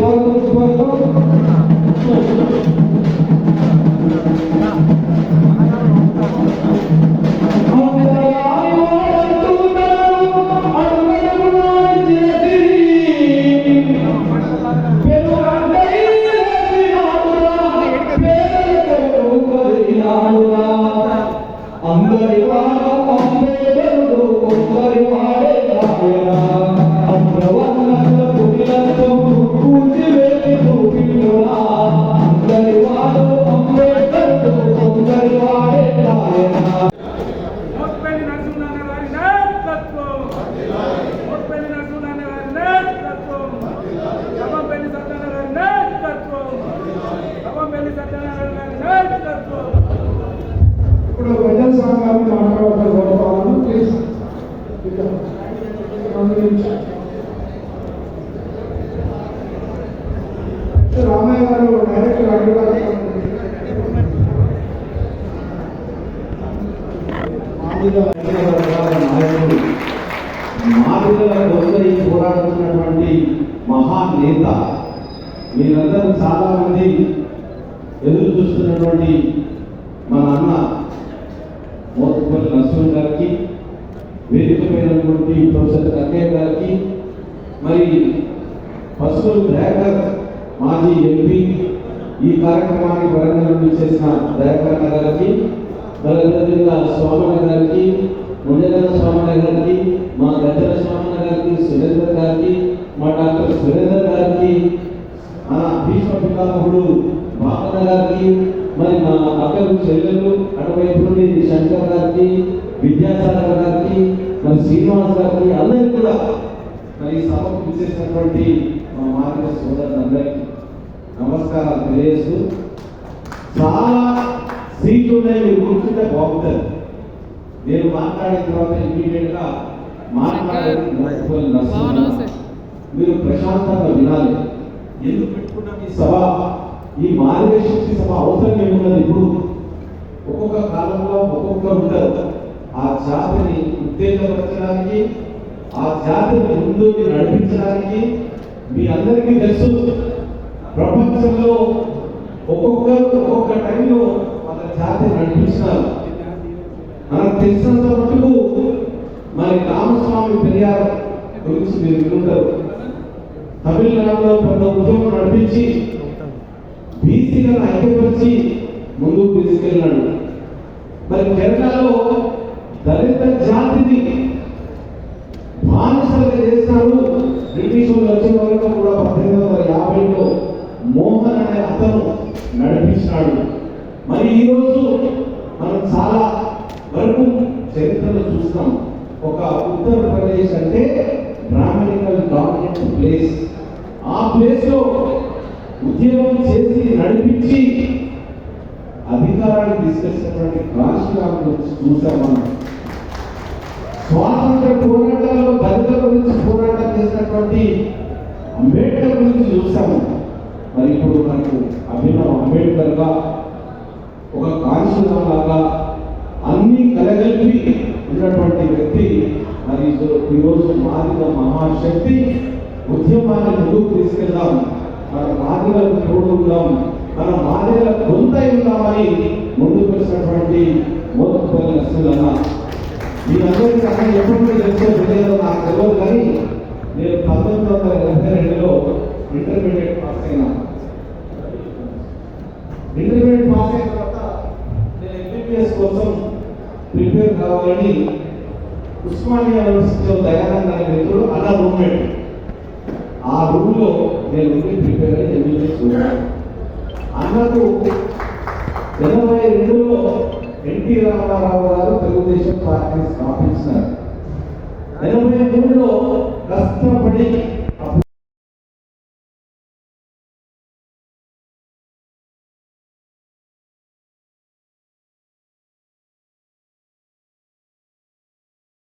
de మాదిగల కోసై పోరాడుతున్నటువంటి మహానేత. మీరందరూ చాలామంది ఎదురు చూస్తున్నటువంటి మా నాన్న మోతుపల్లి నరసింహ గారికి వేదికమైనటువంటి ప్రొఫెసర్ కన్నయ్య గారికి మరి పసుపు దయాకర్ మాజీ ఎంపీ ఈ కార్యక్రమానికి వరంగల్ నుండి చేసిన దయాకర్ గారికి మరి అదేవిధంగా స్వామన్న గారికి ముంజగల స్వామి గారికి మా గద్దెల సురేందర్ గారికి మా డాక్టర్ సురేందర్ గారికి మా భీష్మ పితామహుడు బాపన్న గారికి మరి మా అక్కలు చెల్లెలు అటువైపు నుండి శంకర్ గారికి విద్యాసాగర్ గారికి మరి శ్రీనివాస్ గారికి అందరికీ కూడా మరి సభకు విచ్చేసినటువంటి మా మార్గ సోదరులందరికీ నమస్కారాలు తెలియజేస్తూ చాలా సీట్లు ఉన్నాయి మీరు కూర్చుంటే బాగుంటుంది. నేను మాట్లాడిన తర్వాత ఇమీడియట్గా మీరు ప్రశాంతంగా వినాలి. ఎందుకు పెట్టుకున్నాం ఈ సభ? ఈ మార్గశక్తి సభ అవసరం ఏమున్నది? ఇప్పుడు ఒక్కొక్క కాలంలో ఒక్కొక్కరు ఉంటారు. ఆ జాతిని ఉత్తేజపరచడానికి ఆ జాతిని ముందుకు నడిపించడానికి మీ అందరికీ తెలుసు. ప్రపంచంలో ఒక్కొక్కరు ఒక్కొక్క టైంలో వాళ్ళ జాతిని నడిపించినారు. మనకు తెలిసినంత మటుకు రామస్వామి పెరియార్ గురించి మీరు వినుంటారు తమిళనాడులో పెద్ద ఉద్యమం నడిపించి బీసీలను ఐక్యపరిచి ముందుకు తీసుకెళ్ళినాడు మరి కేరళలో దళిత జాతిని బానిసలుగా చేసినారు బ్రిటిష్ వాళ్ళు వచ్చిన వరకు కూడా పద్దెనిమిది వందల యాభైలో మోహన్ అనే అతను నడిపించినాడు. మరి ఈరోజు మనం చాలా వరకు చరిత్రలో చూస్తాం. ఒక అంటే బ్రాహ్మణికల్ డామినెంట్ ప్లేస్ ఆ ప్లేస్లో ఉద్యోగం చేసి నడిపించి అధికారాన్ని తీసుకొచ్చినటువంటి కాశీరామ్ గురించి చూసాం మనం. స్వాతంత్ర పోరాటాల్లో దళితుల గురించి పోరాటం చేసినటువంటి అంబేద్కర్ గురించి చూసాము మరి ఇప్పుడు మనకు అభినవ్ అంబేద్కర్గా ఒక కాశీరామ్ లాగా అన్ని కలగలిపి ఉన్నటువంటి వ్యక్తి మరి ఈరోజు మాదిగ మహాశక్తి ఉద్యమాన్ని ముందుకు తీసుకెళ్దాం. మన మాదిగలకు తోడు మన మాదిగల గొంతై ఉందామని ముందుకు వచ్చినటువంటి మోత్పల్లి నరసింహన్న మీరందరికీ సహాయం ఎప్పుడు తెలుసో తెలియదో నాకు తెలియదు కానీ నేను పంతొమ్మిది వందల ఎనభై రెండులో ఇంటర్మీడియట్ పాస్ అయినా. ఇంటర్మీడియట్ పాస్ అయిన తర్వాత నేను ఎంబీబీఎస్ కోసం ప్రిపేర్ కావాలని ఉస్మానియా యూనివర్సిటీలో దయానంద అనే మిత్రుడు అన్న రూమ్మేట్ ఆ రూమ్లో నేను ఉండి ప్రిపేర్ అయ్యి ఎంబీబీఎస్ అన్నకు ఎనభై రెండులో ఎన్టీ రామారావు గారు తెలుగుదేశం పార్టీ స్థాపించినారు ఎనభై మూడులో కష్టపడి